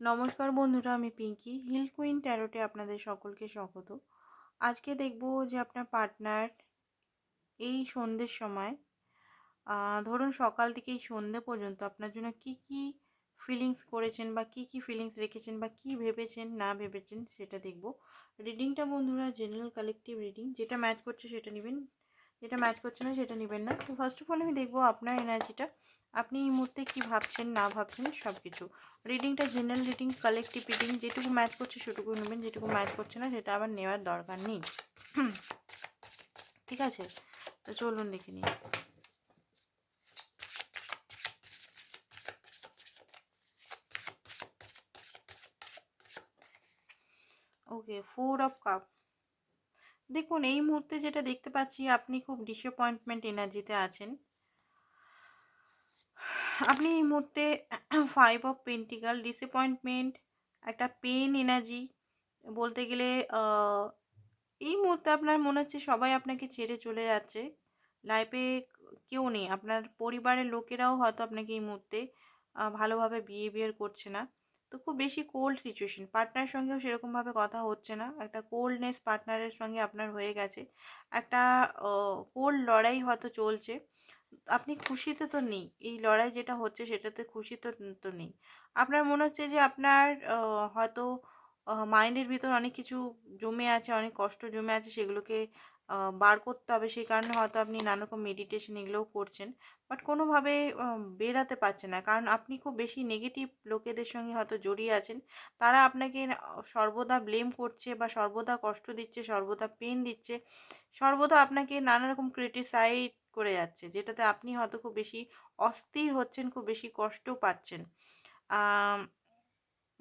নমস্কার বন্ধুরা, আমি পিঙ্কি। হিল কুইন ট্যারোটে আপনাদের সকলকে স্বাগত। আজকে দেখব যে আপনার পার্টনার এই সন্ধ্যের সময় ধরুন সকাল থেকে এই সন্ধ্যে পর্যন্ত আপনার জন্য কি কি ফিলিংস করেছেন বা কি কি ফিলিংস রেখেছেন বা কি ভেবেছেন, না ভেবেছেন, সেটা দেখব। রিডিংটা বন্ধুরা জেনারেল কালেকটিভ রিডিং যেটা ম্যাচ করছে সেটা নেবেন। যেটা ম্যাচ করছে না, সেটা নেবেন না। তো ফার্স্ট অফ অল আমি দেখব আপনার এনার্জিটা আপনি এই মুহূর্তে কী ভাবছেন, না ভাবছেন সব কিছু রিডিংটা জেনারেল রিডিং কালেকটিভ রিডিং যেটুকু ম্যাচ করছে, সেটুকু নেবেন। যেটুকু ম্যাচ করছে না, সেটা আবার নেওয়ার দরকার নেই। ঠিক আছে? তো চলুন দেখে নিই। ওকে ফোর অফ কাপ দেখুন, এই মুহূর্তে যেটা দেখতে পাচ্ছি, আপনি খুব ডিসঅ্যাপয়েন্টমেন্ট এনার্জিতে আছেন। আপনি এই মুহূর্তে ফাইভ অফ পেন্টিকাল ডিসঅ্যাপয়েন্টমেন্ট একটা পেন এনার্জি বলতে গেলে এই মুহূর্তে আপনার মনে হচ্ছে সবাই আপনাকে ছেড়ে চলে যাচ্ছে। লাইফে কেউ নেই। আপনার পরিবারের লোকেরাও হয়তো আপনাকে এই মুহূর্তে ভালোভাবে বিহেভিয়ার করছে না। তো খুব বেশি কোল্ড সিচুয়েশন পার্টনারের সঙ্গেও সেরকমভাবে কথা হচ্ছে না। একটা কোল্ডনেস পার্টনারের সঙ্গে আপনার হয়ে গেছে। একটা কোল্ড লড়াই হয়তো চলছে। আপনি খুশিতে তো নেই। এই লড়াই যেটা হচ্ছে সেটাতে খুশি তো তো নেই। আপনার মনে হচ্ছে যে আপনার হয়তো মাইন্ডের ভিতর অনেক কিছু জমে আছে, অনেক কষ্ট জমে আছে, সেগুলোকে বার করতে হবে সেই কারণে হয়তো আপনি নানারকম মেডিটেশন এগুলোও করছেন। বাট কোনোভাবে বেরাতে পারছেন না। কারণ আপনি খুব বেশি নেগেটিভ লোকেদের সঙ্গে হয়তো জড়িয়ে আছেন। তারা আপনাকে সর্বদা ব্লেম করছে বা সর্বদা কষ্ট দিচ্ছে, সর্বদা পেন দিচ্ছে, সর্বদা আপনাকে নানা রকম ক্রিটিসাইড করে যাচ্ছে, যেটাতে আপনি হয়তো খুব বেশি অস্থির হচ্ছেন, খুব বেশি কষ্ট পাচ্ছেন।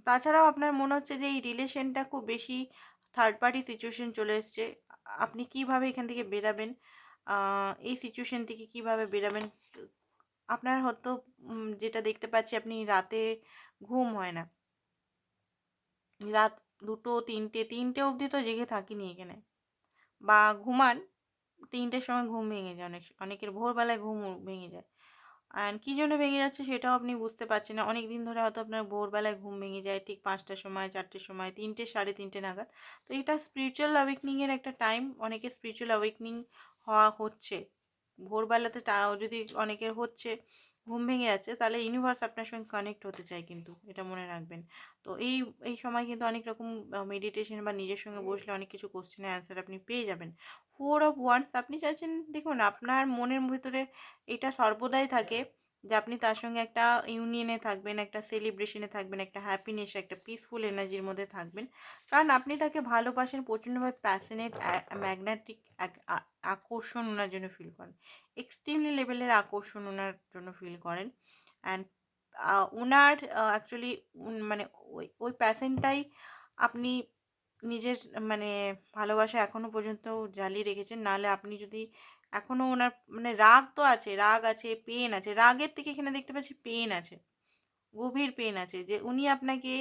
তাছাড়াও আপনার মনে হচ্ছে যে এই রিলেশনটা খুব বেশি থার্ড পার্টি সিচুয়েশন চলে এসছে। আপনি কীভাবে এখান থেকে বেরাবেন? এই সিচুয়েশান থেকে কীভাবে বেরাবেন? আপনার হয়তো যেটা দেখতে পাচ্ছি আপনি রাতে ঘুম হয় না। রাত দুটো, তিনটে তিনটে অবধি তো জেগে থাকিনি এখানে। বা ঘুমান, তিনটের সময় ঘুম ভেঙে যায়। অনেক, অনেকের ভোরবেলায় ঘুম ভেঙে যায়। অ্যান্ড কী জন্য ভেঙে যাচ্ছে সেটাও আপনি বুঝতে পারছেন না। অনেক দিন ধরে হয়তো আপনার ভোরবেলায় ঘুম ভেঙে যায়, ঠিক পাঁচটার সময়, চারটের সময়, তিনটে, সাড়ে তিনটে নাগাদ। তো এটা স্পিরিচুয়াল অ্যাওয়েকনিংয়ের একটা টাইম অনেকে স্পিরিচুয়াল অ্যাওয়েকনিং হওয়া হচ্ছে। ভোরবেলাতে যদি অনেকের হচ্ছে ঘুম ভেঙে যাচ্ছে তাহলে ইউনিভার্স আপনার সঙ্গে কানেক্ট হতে চায় কিন্তু এটা মনে রাখবেন। তো এই এই সময় কিন্তু অনেক রকম মেডিটেশন বা নিজের সঙ্গে বসলে অনেক কিছু কোশ্চেনের অ্যান্সার আপনি পেয়ে যাবেন। ফোর অফ ওয়ান্স আপনি চাইছেন দেখুন আপনার মনের ভিতরে এটা সর্বদাই থাকে। যে আপনি তার সঙ্গে একটা ইউনিয়নে থাকবেন, একটা সেলিব্রেশনে থাকবেন, একটা হ্যাপিনেস একটা পিসফুল এনার্জির মধ্যে থাকবেন। কারণ আপনি তাকে ভালোবাসেন প্রচণ্ডভাবে প্যাশনেট ম্যাগনেটিক আকর্ষণ ওনার জন্য ফিল করেন। এক্সট্রিমলি লেভেলের আকর্ষণ ওনার জন্য ফিল করেন। অ্যান্ড ওনার অ্যাকচুয়ালি মানে ওই ওই প্যাশনটাই আপনি নিজের মানে ভালোবাসা এখনও পর্যন্ত জ্বালিয়ে রেখেছেন। নাহলে আপনি যদি এখনও ওনার মানে রাগ তো আছে, রাগ আছে পেন আছে। রাগের থেকে এখানে দেখতে পাচ্ছি পেন আছে, গভীর পেন আছে। যে উনি আপনাকে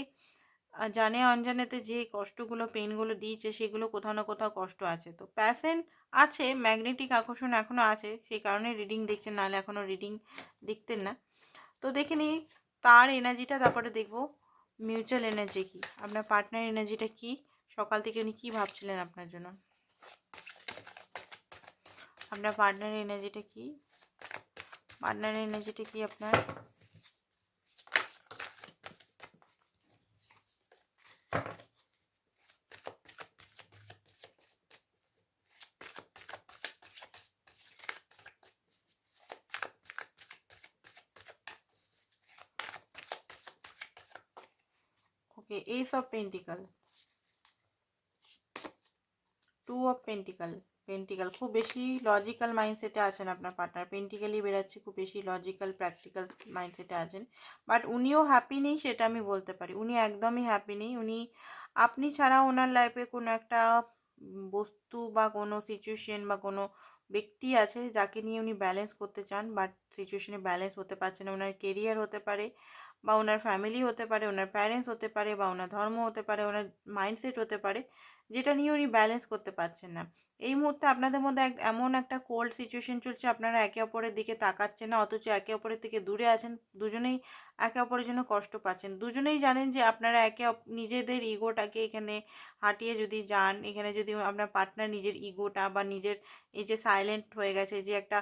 জানে অনজানেতে যে কষ্টগুলো পেনগুলো দিয়েছে, সেগুলো কোথাও না কোথাও কষ্ট আছে। তো প্যাসেন আছে ম্যাগনেটিক আকর্ষণ এখনও আছে, সেই কারণে রিডিং দেখছেন, নাহলে এখনও রিডিং দেখতেন না। তো দেখে নিই, তার এনার্জিটা তারপরে দেখব মিউচুয়াল এনার্জি কী? আপনার পার্টনার এনার্জিটা কী? সকাল থেকে উনি কী ভাবছিলেন আপনার জন্য? আপনার পার্টনার এনার্জিটা কি? পার্টনার এনার্জিটা কি আপনার? Okay ace of pentacle two of pentacle pentacle খুব বেশি লজিক্যাল মাইন্ডসেটে আছেন আপনার পার্টনার পেন্টিক্যালি বেরাচ্ছে খুব বেশি লজিক্যাল প্র্যাকটিক্যাল মাইন্ডসেটে আছেন। বাট উনিও হ্যাপি নেই, সেটা আমি বলতে পারি। উনি একদমই হ্যাপি নেই। উনি, আপনি ছাড়া ওনার লাইফে কোনো একটা বস্তু বা কোনো সিচুয়েশন বা কোনো ব্যক্তি আছে যাকে নিয়ে উনি ব্যালেন্স করতে চান বাট সিচুয়েশনে ব্যালেন্স হতে পারছে না। ওনার কেরিয়ার হতে পারে বা ওনার ফ্যামিলি হতে পারে, ওনার প্যারেন্টস হতে পারে বা ওনার ধর্ম হতে পারে, ওনার মাইন্ডসেট হতে পারে। যেটা নিয়ে উনি ব্যালেন্স করতে পারছেন না। এই মুহূর্তে আপনাদের মধ্যে এক, এমন একটা কোল্ড সিচুয়েশন চলছে, আপনারা একে অপরের দিকে তাকাচ্ছেন না, অথচ একে অপরের থেকে দূরে আছেন, দুজনেই একে অপরের জন্য কষ্ট পাচ্ছেন। দুজনেই জানেন যে আপনারা একে নিজেদের ইগোটাকে এখানে হাঁটিয়ে যদি যান, এখানে যদি আপনার পার্টনার নিজের ইগোটা বা নিজের এই যে সাইলেন্ট হয়ে গেছে, যে একটা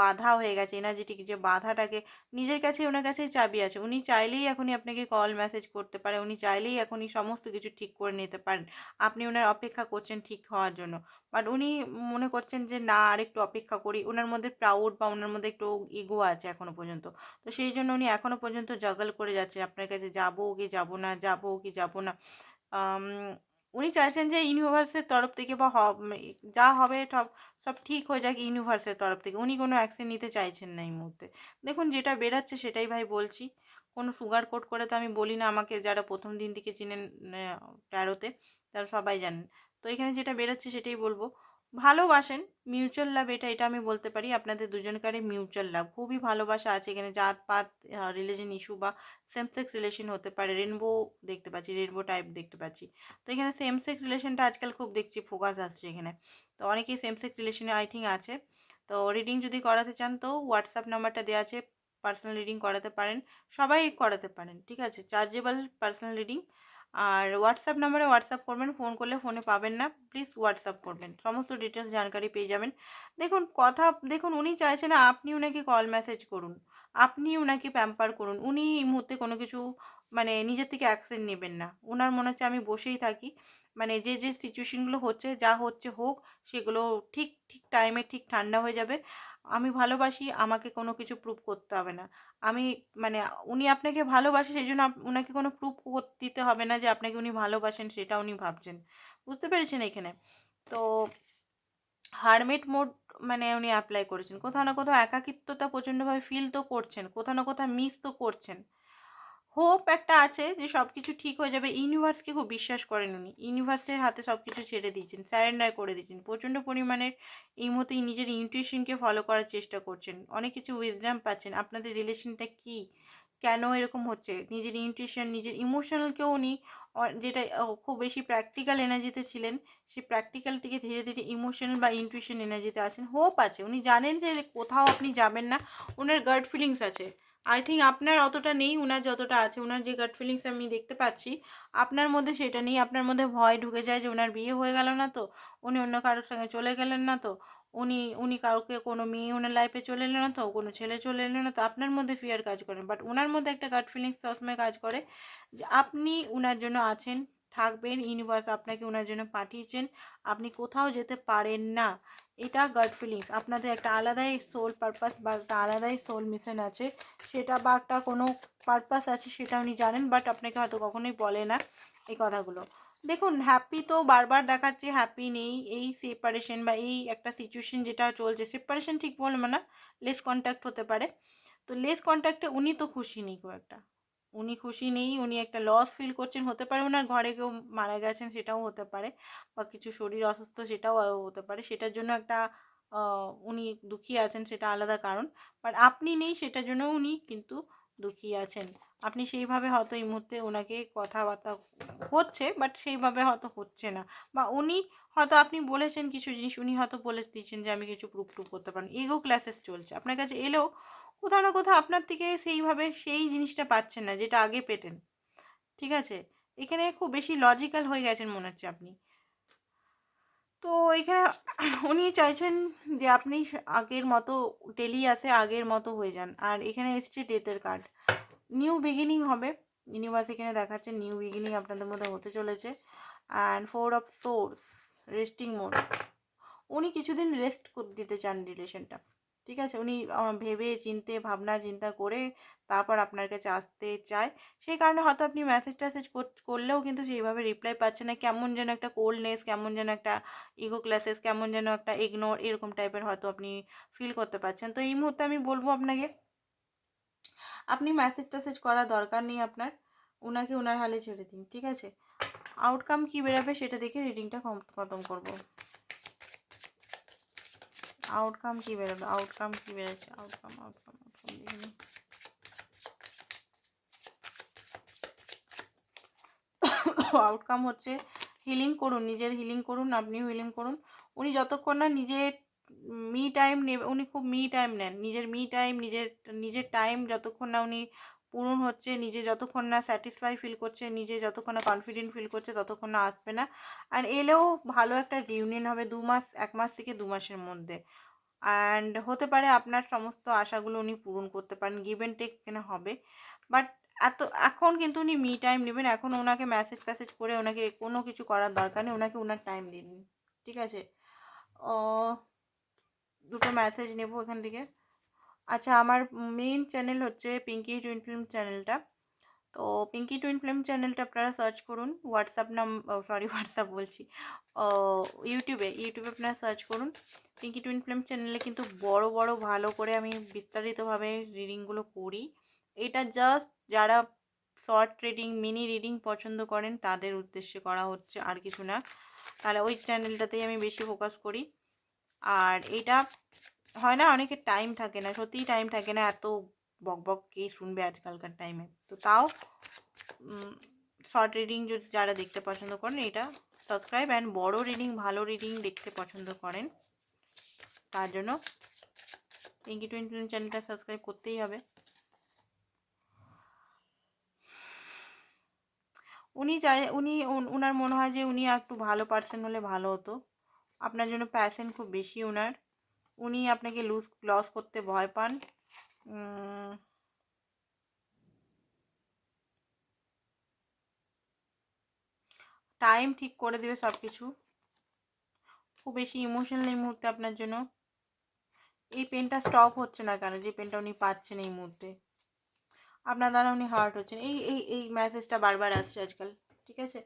বাধা হয়ে গেছে এনার্জেটিক যে বাধাটাকে নিজের কাছে ওনার কাছে চাবি আছে। উনি চাইলেই এখনই আপনাকে কল মেসেজ করতে পারে, উনি চাইলেই এখনই সমস্ত কিছু ঠিক করে নিতে পারেন। আপনি ওনার অপেক্ষা করছেন ঠিক হওয়ার জন্য। বাট উনি মনে করছেন যে, না আর একটু অপেক্ষা করি। ওনার মধ্যে প্রাউড বা ওনার মধ্যে একটু ইগো আছে এখনও পর্যন্ত। তো সেই জন্য উনি এখনও পর্যন্ত জাগল করে যাচ্ছে। আপনার কাছে যাব কি যাব না, যাব কি যাব না। উনি চাইছেন যে ইউনিভার্সের তরফ থেকে বা যা হবে সব সব ঠিক হয়ে যাক ইউনিভার্সের তরফ থেকে। উনি কোনো অ্যাকশন নিতে চাইছেন না এই মুহূর্তে। দেখুন, যেটা বেরাচ্ছে সেটাই ভাই বলছি। কোনো সুগার কোট করে তো আমি বলি না, আমাকে যারা প্রথম দিন থেকে চিনেন ট্যারোতে তারা সবাই জানেন। তো এখানে যেটা বেরোচ্ছে সেটাই বলব। ভালোবাসেন মিউচুয়াল লাভ এটা এটা আমি বলতে পারি। আপনাদের দুজনকারই মিউচুয়াল লাভ খুবই ভালোবাসা আছে এখানে জাত পাত রিলিজন ইস্যু বা সেম সেক্স রিলেশন হতে পারে। রেনবো দেখতে পাচ্ছি রেনবো টাইপ দেখতে পাচ্ছি। তো এখানে সেম সেক্স রিলেশনটা আজকাল খুব দেখছি ফোকাস আসছে এখানে। তো অনেকেই সেম সেক্স রিলেশনে আই থিঙ্ক আছে। তো রিডিং যদি করাতে চান তো হোয়াটসঅ্যাপ নাম্বারটা দেওয়া আছে পার্সোনাল রিডিং করাতে পারেন। সবাই করাতে পারেন, ঠিক আছে? চার্জেবল পার্সোনাল রিডিং আর হোয়াটসঅ্যাপ নাম্বারে হোয়াটসঅ্যাপ করবেন ফোন করলে ফোনে পাবেন না। প্লিজ হোয়াটসঅ্যাপ করবেন। সমস্ত ডিটেলস জানকারি পেয়ে যাবেন। দেখুন, কথা, দেখুন, উনি চাইছেন আপনি উনাকে কল মেসেজ করুন। আপনি উনাকে প্যাম্পার করুন। উনি এই মুহূর্তে কোনো কিছু মানে নিজের থেকে অ্যাকশন নেবেন না। ওনার মনে হচ্ছে আমি বসেই থাকি। মানে যে যে সিচুয়েশনগুলো হচ্ছে, যা হচ্ছে হোক, সেগুলো ঠিক ঠিক টাইমে ঠিক ঠান্ডা হয়ে যাবে। আমি ভালোবাসি, আমাকে কোনো কিছু প্রুফ করতে হবে না। আমি মানে উনি আপনাকে ভালোবাসে সেই জন্য ওনাকে কোনো প্রুফ দিতে হবে না যে আপনাকে উনি ভালোবাসেন সেটা উনি ভাবছেন। বুঝতে পেরেছেন এখানে? তো হারমেট মোড মানে উনি অ্যাপ্লাই করেছেন। কোথাও না কোথাও একাকিত্বতা প্রচণ্ডভাবে ফিল তো করছেন, কোথাও না কোথাও মিস তো করছেন। হোপ একটা আছে যে সব কিছু ঠিক হয়ে যাবে। ইউনিভার্সকে খুব বিশ্বাস করেন উনি। ইউনিভার্সের হাতে সব কিছু ছেড়ে দিয়েছেন স্যারেন্ডার করে দিয়েছেন। প্রচণ্ড পরিমাণের এই মতো নিজের ইনটিউশনকে ফলো করার চেষ্টা করছেন। অনেক কিছু উইজডাম পাচ্ছেন। আপনাদের রিলেশনটা কি? কেন এরকম হচ্ছে? নিজের ইনটিউশন নিজের ইমোশনালকেও উনি যেটা খুব বেশি প্র্যাকটিক্যাল এনার্জিতে ছিলেন সেই প্র্যাকটিক্যাল থেকে ধীরে ধীরে ইমোশনাল বা ইনটিউশন এনার্জিতে আসেন হোপ আছে। উনি জানেন যে কোথাও আপনি যাবেন না। ওনার গার্ড ফিলিংস আছে। আই থিঙ্ক আপনার অতটা নেই ওনার যতটা আছে ওনার যে গার্ড ফিলিংস আমি দেখতে পাচ্ছি, আপনার মধ্যে সেটা নেই, আপনার মধ্যে ভয় ঢুকে যায় যে ওনার বিয়ে হয়ে গেল না তো, উনি অন্য কারোর সঙ্গে চলে গেলেন না তো, উনি উনি কাউকে, কোনো মেয়ে ওনার লাইফে চলে এলো না তো, কোনো ছেলে চলে এলো না তো, আপনার মধ্যে ফিয়ার কাজ করেন বাট ওনার মধ্যে একটা গার্ড ফিলিংস সবসময় কাজ করে যে আপনি ওনার জন্য আছেন, থাকবেন ইউনিভার্স আপনাকে ওনার জন্য পাঠিয়েছেন, আপনি কোথাও যেতে পারেন না। এটা গার্ড ফিলিংস আপনাদের একটা আলাদাই সোল পারপাস বা একটা আলাদাই সোল মিশন আছে। সেটা বা একটা কোনো পারপাস আছে সেটা উনি জানেন বাট আপনাকে হয়তো কখনোই বলে না এই কথাগুলো। দেখুন হ্যাপি তো বারবার দেখাচ্ছে হ্যাপি নেই। এই সেপারেশন বা এই একটা সিচুয়েশন যেটা চলছে সেপারেশন ঠিক বলব না লেস কন্ট্যাক্ট হতে পারে। তো লেস কন্ট্যাক্টে উনি তো খুশি নেই খুব একটা। উনি খুশি নেই, উনি একটা লস ফিল করছেন, হতে পারে ওনার ঘরে কেউ মারা গেছেন সেটাও হতে পারে বা কিছু শরীর অসুস্থ সেটাও হতে পারে। সেটার জন্য একটা উনি দুঃখী আছেন সেটা আলাদা কারণ। বাট আপনি নেই সেটার জন্য উনি কিন্তু দুঃখী আছেন। আপনি সেইভাবে হয়তো এই মুহূর্তে ওনাকে কথাবার্তা হচ্ছে বাট সেইভাবে হয়তো হচ্ছে না। বা উনি হয়তো আপনি বলেছেন কিছু জিনিস, উনি হয়তো বলে দিচ্ছেন যে, আমি কিছু প্রুফ টুপ করতে পারেন এগো ক্লাসেস চলছে। আপনার কাছে এলেও কোথাও না কোথাও আপনার থেকে সেইভাবে সেই জিনিসটা পাচ্ছেন না, যেটা আগে পেতেন। ঠিক আছে? এখানে খুব বেশি লজিক্যাল হয়ে গেছেন মনে হচ্ছে আপনি। তো এখানে উনি চাইছেন যে আপনি আগের মতো ডেলি আসে আগের মতো হয়ে যান। আর এখানে এসছে ডেথের কার্ড নিউ বিগিনিং হবে। ইউনিভার্স এখানে দেখাচ্ছে নিউ বিগিনিং আপনাদের মধ্যে হতে চলেছে। And four of swords resting mode উনি কিছুদিন রেস্ট দিতে চান রিলেশনটা ঠিক আছে? উনি ভেবে চিনতে, ভাবনা চিন্তা করে তারপর আপনার কাছে আসতে চায়। সেই কারণে হয়তো আপনি মেসেজ ট্যাসেজ করলেও কিন্তু সেইভাবে রিপ্লাই পাচ্ছেন না। কেমন যেন একটা কোল্ডনেস কেমন যেন একটা ইগো ক্লাসেস কেমন যেন একটা ইগনোর এরকম টাইপের হয়তো আপনি ফিল করতে পারছেন। তো এই মুহূর্তে আমি বলব আপনাকে, আপনি মেসেজ ট্যাসেজ করার দরকার নেই আপনার। ওনাকে ওনার হালে ছেড়ে দিন, ঠিক আছে? আউটকাম কী বেরোবে সেটা দেখে রিডিংটা খতম করব। আউটকাম কী বেরোবে আউটকাম কী বেরোচ্ছে? আউটকাম আউটকাম আউটকাম দেখে নিই। আউটকাম হচ্ছে হিলিং করুন, নিজের হিলিং করুন, আপনিও হিলিং করুন। উনি যতক্ষণ না নিজের মি টাইম নেবে, উনি খুব মি টাইম নেন। নিজের মি টাইম নিজের নিজের টাইম যতক্ষণ না উনি পূরণ হচ্ছে, নিজে যতক্ষণ না স্যাটিসফাই ফিল করছে, নিজে যতক্ষণ না কনফিডেন্ট ফিল করছে, ততক্ষণ না আসবে না। আর এলেও ভালো একটা রিউনিয়ন হবে দু মাস, এক মাস থেকে দু মাসের মধ্যে। অ্যান্ড হতে পারে আপনার সমস্ত আশাগুলো উনি পূরণ করতে পারেন গিভ অ্যান্ড টেক এখানে হবে? বাট এত, এখন কিন্তু উনি মি টাইম নেবেন, এখন ওনাকে মেসেজ ফ্যাসেজ করে ওনাকে কোনো কিছু করার দরকার নেই, ওনাকে ওনার টাইম দিন। ঠিক আছে? দুটো মেসেজ নেব এখান থেকে। আচ্ছা আমার মেইন চ্যানেল হচ্ছে পিঙ্কি টুইন ফিল্ম চ্যানেলটা তো পিঙ্কি টুইন ফিল্ম চ্যানেলটা আপনারা সার্চ করুন। হোয়াটসঅ্যাপ নাম সরি হোয়াটসঅ্যাপ বলছি। ইউটিউবে ইউটিউবে আপনারা সার্চ করুন। পিঙ্কি টুইন ফিল্ম চ্যানেলে কিন্তু বড় বড়, ভালো করে আমি বিস্তারিতভাবে রিডিংগুলো করি। এটা জাস্ট যারা শর্ট রিডিং মিনি রিডিং পছন্দ করেন, তাদের উদ্দেশ্যে করা হচ্ছে আর কিছু না। তাহলে ওই চ্যানেলটাতেই আমি বেশি ফোকাস করি। আর এটা হয় না অনেকের টাইম থাকে না, সত্যিই টাইম থাকে না, এত বক বক কে শুনবে আজকালকার টাইমে তো তাও শর্ট রিডিং যদি যারা দেখতে পছন্দ করেন, এটা সাবস্ক্রাইব অ্যান্ড বড় রিডিং ভালো রিডিং দেখতে পছন্দ করেন, তার জন্য পিঙ্কি টোয়েন্টি চ্যানেলটা সাবস্ক্রাইব করতেই হবে। উনি চাই উনি ওনার মনে হয় যে উনি একটু ভালো পার্সন হলে ভালো হতো। আপনার জন্য প্যাশন খুব বেশি ওনার উনি আপনাকে লুজ, লস করতে ভয় পান। টাইম ঠিক করে দেবে সব কিছু খুব বেশি ইমোশনাল এই মুহূর্তে আপনার জন্য। এই পেনটা স্টপ হচ্ছে না কেন? যে পেনটা উনি পাচ্ছেন এই মুহূর্তে। আপনার দ্বারা উনি হার্ট হচ্ছেন। এই এই এই মেসেজটা বারবার আসছে আজকাল, ঠিক আছে?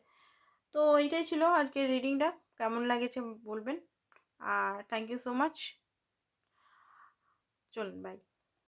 তো এইটাই ছিল আজকের রিডিংটা কেমন লাগেছে বলবেন। আর থ্যাংক ইউ সো মাচ চলুন বাই